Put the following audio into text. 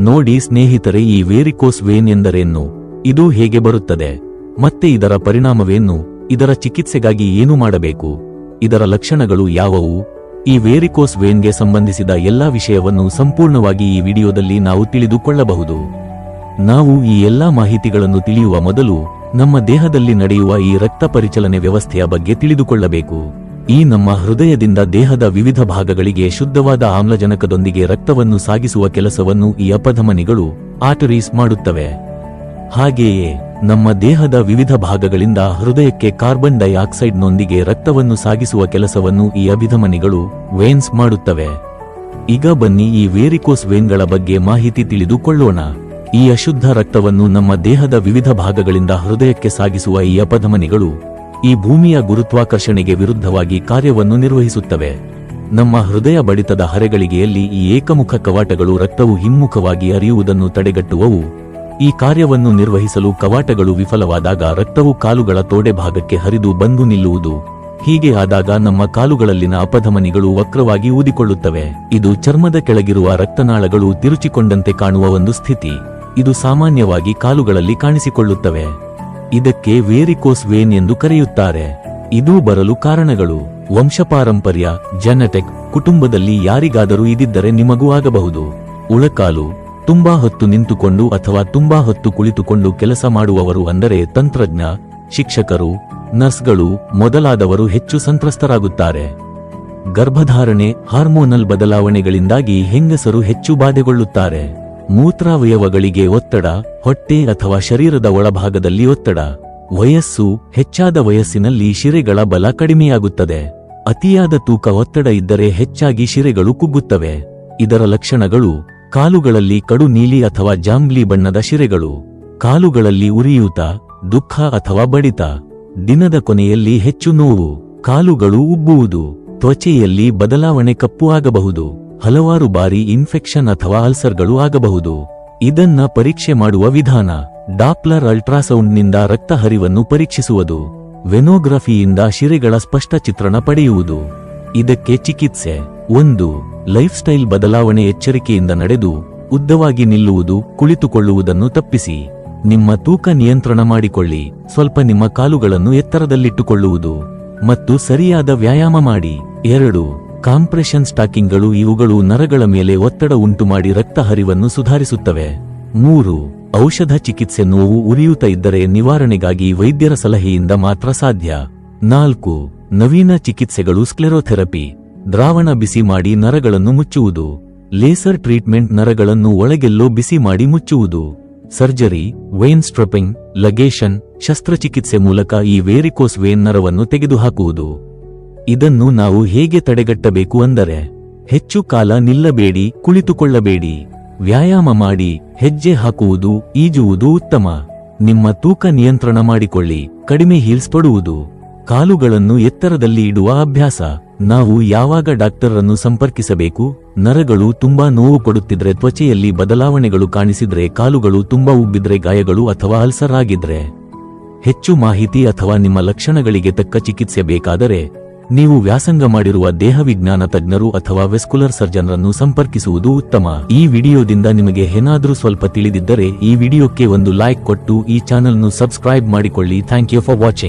ನೋಡಿ ಸ್ನೇಹಿತರೆ, ಈ ವೇರಿಕೋಸ್ ವೇನ್ ಎಂದರೇನು ಇದು ಹೇಗೆ ಬರುತ್ತದೆ? ಮತ್ತೆ ಇದರ ಪರಿಣಾಮವೇನು? ಇದರ ಚಿಕಿತ್ಸೆಗಾಗಿ ಏನು ಮಾಡಬೇಕು? ಇದರ ಲಕ್ಷಣಗಳು ಯಾವುವು? ಈ ವೇರಿಕೋಸ್ ವೇನ್ಗೆ ಸಂಬಂಧಿಸಿದ ಎಲ್ಲಾ ವಿಷಯವನ್ನು ಸಂಪೂರ್ಣವಾಗಿ ಈ ವಿಡಿಯೋದಲ್ಲಿ ನಾವು ತಿಳಿದುಕೊಳ್ಳಬಹುದು. ನಾವು ಈ ಎಲ್ಲಾ ಮಾಹಿತಿಗಳನ್ನು ತಿಳಿಯುವ ಮೊದಲು ನಮ್ಮ ದೇಹದಲ್ಲಿ ನಡೆಯುವ ಈ ರಕ್ತ ಪರಿಚಲನೆ ವ್ಯವಸ್ಥೆಯ ಬಗ್ಗೆ ತಿಳಿದುಕೊಳ್ಳಬೇಕು. ಈ ನಮ್ಮ ಹೃದಯದಿಂದ ದೇಹದ ವಿವಿಧ ಭಾಗಗಳಿಗೆ ಶುದ್ಧವಾದ ಆಮ್ಲಜನಕದೊಂದಿಗೆ ರಕ್ತವನ್ನು ಸಾಗಿಸುವ ಕೆಲಸವನ್ನು ಈ ಅಪಧಮನಿಗಳು ಆಟರೀಸ್ ಮಾಡುತ್ತವೆ. ಹಾಗೆಯೇ ನಮ್ಮ ದೇಹದ ವಿವಿಧ ಭಾಗಗಳಿಂದ ಹೃದಯಕ್ಕೆ ಕಾರ್ಬನ್ ಡೈಆಕ್ಸೈಡ್ನೊಂದಿಗೆ ರಕ್ತವನ್ನು ಸಾಗಿಸುವ ಕೆಲಸವನ್ನು ಈ ಅಭಿಧಮನಿಗಳು ವೇನ್ಸ್ ಮಾಡುತ್ತವೆ. ಈಗ ಬನ್ನಿ ಈ ವೇರಿಕೋಸ್ ವೇನ್ಗಳ ಬಗ್ಗೆ ಮಾಹಿತಿ ತಿಳಿದುಕೊಳ್ಳೋಣ. ಈ ಅಶುದ್ಧ ರಕ್ತವನ್ನು ನಮ್ಮ ದೇಹದ ವಿವಿಧ ಭಾಗಗಳಿಂದ ಹೃದಯಕ್ಕೆ ಸಾಗಿಸುವ ಈ ಅಪಧಮನಿಗಳು ಈ ಭೂಮಿಯ ಗುರುತ್ವಾಕರ್ಷಣೆಗೆ ವಿರುದ್ಧವಾಗಿ ಕಾರ್ಯವನ್ನು ನಿರ್ವಹಿಸುತ್ತವೆ. ನಮ್ಮ ಹೃದಯ ಬಡಿತದ ಹರೆಗಳಿಗೆಯಲ್ಲಿ ಈ ಏಕಮುಖ ಕವಾಟಗಳು ರಕ್ತವು ಹಿಮ್ಮುಖವಾಗಿ ಹರಿಯುವುದನ್ನು ತಡೆಗಟ್ಟುವವು. ಈ ಕಾರ್ಯವನ್ನು ನಿರ್ವಹಿಸಲು ಕವಾಟಗಳು ವಿಫಲವಾದಾಗ ರಕ್ತವು ಕಾಲುಗಳ ತೋಡೆ ಭಾಗಕ್ಕೆ ಹರಿದು ಬಂದು ನಿಲ್ಲುವುದು. ಹೀಗೆ ಆದಾಗ ನಮ್ಮ ಕಾಲುಗಳಲ್ಲಿನ ಅಪಧಮನಿಗಳು ವಕ್ರವಾಗಿ ಊದಿಕೊಳ್ಳುತ್ತವೆ. ಇದು ಚರ್ಮದ ಕೆಳಗಿರುವ ರಕ್ತನಾಳಗಳು ತಿರುಚಿಕೊಂಡಂತೆ ಕಾಣುವ ಒಂದು ಸ್ಥಿತಿ. ಇದು ಸಾಮಾನ್ಯವಾಗಿ ಕಾಲುಗಳಲ್ಲಿ ಕಾಣಿಸಿಕೊಳ್ಳುತ್ತವೆ. ಇದಕ್ಕೆ ವೇರಿಕೋಸ್ ವೇನ್ ಎಂದು ಕರೆಯುತ್ತಾರೆ. ಇದು ಬರಲು ಕಾರಣಗಳು. ವಂಶಪಾರಂಪರ್ಯ ಜೆನೆಟಿಕ್ ಕುಟುಂಬದಲ್ಲಿ ಯಾರಿಗಾದರೂ ಇದಿದ್ದರೆ ನಿಮಗೂ ಆಗಬಹುದು. ಉಳಕಾಲು ತುಂಬಾ ಹೊತ್ತು ನಿಂತುಕೊಂಡು ಅಥವಾ ತುಂಬಾ ಹೊತ್ತು ಕುಳಿತುಕೊಂಡು ಕೆಲಸ ಮಾಡುವವರು ಅಂದರೆ ತಂತ್ರಜ್ಞ, ಶಿಕ್ಷಕರು, ನರ್ಸ್ಗಳು ಮೊದಲಾದವರು ಹೆಚ್ಚು ಸಂತ್ರಸ್ತರಾಗುತ್ತಾರೆ. ಗರ್ಭಧಾರಣೆ, ಹಾರ್ಮೋನಲ್ ಬದಲಾವಣೆಗಳಿಂದಾಗಿ ಹೆಂಗಸರು ಹೆಚ್ಚು ಬಾಧೆಗೊಳ್ಳುತ್ತಾರೆ. ಮೂತ್ರಾವಯವಗಳಿಗೆ ಒತ್ತಡ, ಹೊಟ್ಟೆ ಅಥವಾ ಶರೀರದ ಒಳಭಾಗದಲ್ಲಿ ಒತ್ತಡ. ವಯಸ್ಸು ಹೆಚ್ಚಾದ ವಯಸ್ಸಿನಲ್ಲಿ ಶಿರೆಗಳ ಬಲ ಕಡಿಮೆಯಾಗುತ್ತದೆ. ಅತಿಯಾದ ತೂಕ ಒತ್ತಡ ಇದ್ದರೆ ಹೆಚ್ಚಾಗಿ ಶಿರೆಗಳು ಕುಗ್ಗುತ್ತವೆ. ಇದರ ಲಕ್ಷಣಗಳು ಕಾಲುಗಳಲ್ಲಿ ಕಡು ನೀಲಿ ಅಥವಾ ಜಾಂಬ್ಲಿ ಬಣ್ಣದ ಶಿರೆಗಳು. ಕಾಲುಗಳಲ್ಲಿ ಉರಿಯೂತ, ದುಃಖ ಅಥವಾ ಬಡಿತ. ದಿನದ ಕೊನೆಯಲ್ಲಿ ಹೆಚ್ಚು ನೋವು. ಕಾಲುಗಳು ಉಬ್ಬುವುದು. ತ್ವಚೆಯಲ್ಲಿ ಬದಲಾವಣೆ ಕಪ್ಪು ಆಗಬಹುದು. ಹಲವಾರು ಬಾರಿ ಇನ್ಫೆಕ್ಷನ್ ಅಥವಾ ಅಲ್ಸರ್ಗಳು ಆಗಬಹುದು. ಇದನ್ನ ಪರೀಕ್ಷೆ ಮಾಡುವ ವಿಧಾನ ಡಾಪ್ಲರ್ ಅಲ್ಟ್ರಾಸೌಂಡ್ನಿಂದ ರಕ್ತ ಹರಿವನ್ನು ಪರೀಕ್ಷಿಸುವುದು. ವೆನೋಗ್ರಫಿಯಿಂದ ಶಿರೆಗಳ ಸ್ಪಷ್ಟ ಚಿತ್ರಣ ಪಡೆಯುವುದು. ಇದಕ್ಕೆ ಚಿಕಿತ್ಸೆ. ಒಂದು ಲೈಫ್ ಸ್ಟೈಲ್ ಬದಲಾವಣೆ ಎಚ್ಚರಿಕೆಯಿಂದ ನಡೆದು, ಉದ್ದವಾಗಿ ನಿಲ್ಲುವುದು, ಕುಳಿತುಕೊಳ್ಳುವುದನ್ನು ತಪ್ಪಿಸಿ. ನಿಮ್ಮ ತೂಕ ನಿಯಂತ್ರಣ ಮಾಡಿಕೊಳ್ಳಿ. ಸ್ವಲ್ಪ ನಿಮ್ಮ ಕಾಲುಗಳನ್ನು ಎತ್ತರದಲ್ಲಿಟ್ಟುಕೊಳ್ಳುವುದು. ಮತ್ತು ಸರಿಯಾದ ವ್ಯಾಯಾಮ ಮಾಡಿ. ಎರಡು ಕಾಂಪ್ರೆಷನ್ ಸ್ಟಾಕಿಂಗ್ಗಳು ಇವುಗಳು ನರಗಳ ಮೇಲೆ ಒತ್ತಡ ಉಂಟುಮಾಡಿ ರಕ್ತ ಹರಿವನ್ನು ಸುಧಾರಿಸುತ್ತವೆ. ಮೂರು, ಔಷಧ ಚಿಕಿತ್ಸೆ ನೋವು ಉರಿಯೂತ ಇದ್ದರೆ ನಿವಾರಣೆಗಾಗಿ ವೈದ್ಯರ ಸಲಹೆಯಿಂದ ಮಾತ್ರ ಸಾಧ್ಯ. ನಾಲ್ಕು, ನವೀನ ಚಿಕಿತ್ಸೆಗಳು ಸ್ಕ್ಲೆರೋಥೆರಪಿ, ದ್ರಾವಣ ಬಿಸಿ ಮಾಡಿ ನರಗಳನ್ನು ಮುಚ್ಚುವುದು. ಲೇಸರ್ ಟ್ರೀಟ್ಮೆಂಟ್ ನರಗಳನ್ನು ಒಳಗೆಲ್ಲೋ ಬಿಸಿ ಮಾಡಿ ಮುಚ್ಚುವುದು. ಸರ್ಜರಿ, ವೇನ್ ಸ್ಟ್ರಪಿಂಗ್, ಲಗೇಷನ್, ಶಸ್ತ್ರಚಿಕಿತ್ಸೆ ಮೂಲಕ ಈ ವೇರಿಕೋಸ್ ವೇನ್ ನರವನ್ನು ತೆಗೆದುಹಾಕುವುದು. ಇದನ್ನು ನಾವು ಹೇಗೆ ತಡೆಗಟ್ಟಬೇಕು ಅಂದರೆ, ಹೆಚ್ಚು ಕಾಲ ನಿಲ್ಲಬೇಡಿ, ಕುಳಿತುಕೊಳ್ಳಬೇಡಿ, ವ್ಯಾಯಾಮ ಮಾಡಿ, ಹೆಜ್ಜೆ ಹಾಕುವುದು, ಈಜುವುದು ಉತ್ತಮ. ನಿಮ್ಮ ತೂಕ ನಿಯಂತ್ರಣ ಮಾಡಿಕೊಳ್ಳಿ, ಕಡಿಮೆ ಹೀಲ್ಸ್ ಪಡುವುದು. ಕಾಲುಗಳನ್ನು ಎತ್ತರದಲ್ಲಿ ಇಡುವ ಅಭ್ಯಾಸ. ನಾವು ಯಾವಾಗ ಡಾಕ್ಟರನ್ನು ಸಂಪರ್ಕಿಸಬೇಕು? ನರಗಳು ತುಂಬಾ ನೋವು ಕೊಡುತ್ತಿದ್ರೆ, ತ್ವಚೆಯಲ್ಲಿ ಬದಲಾವಣೆಗಳು ಕಾಣಿಸಿದ್ರೆ, ಕಾಲುಗಳು ತುಂಬಾ ಉಬ್ಬಿದ್ರೆ, ಗಾಯಗಳು ಅಥವಾ ಅಲ್ಸರ್ ಆಗಿದ್ರೆ. ಹೆಚ್ಚು ಮಾಹಿತಿ ಅಥವಾ ನಿಮ್ಮ ಲಕ್ಷಣಗಳಿಗೆ ತಕ್ಕ ಚಿಕಿತ್ಸೆ ಬೇಕಾದರೆ ನೀವು ವ್ಯಾಸಂಗ ಮಾಡಿರುವ ದೇಹವಿಜ್ಞಾನ ತಜ್ಞರು ಅಥವಾ ವೆಸ್ಕುಲರ್ ಸರ್ಜನ್ರನ್ನು ಸಂಪರ್ಕಿಸುವುದು ಉತ್ತಮ. ಈ ವಿಡಿಯೋದಿಂದ ನಿಮಗೆ ಏನಾದರೂ ಸ್ವಲ್ಪ ತಿಳಿದಿದ್ದರೆ ಈ ವಿಡಿಯೋಕ್ಕೆ ಒಂದು ಲೈಕ್ ಕೊಟ್ಟು ಈ ಚಾನೆಲ್ನು ಸಬ್ಸ್ಕ್ರೈಬ್ ಮಾಡಿಕೊಳ್ಳಿ. Thank you for watching.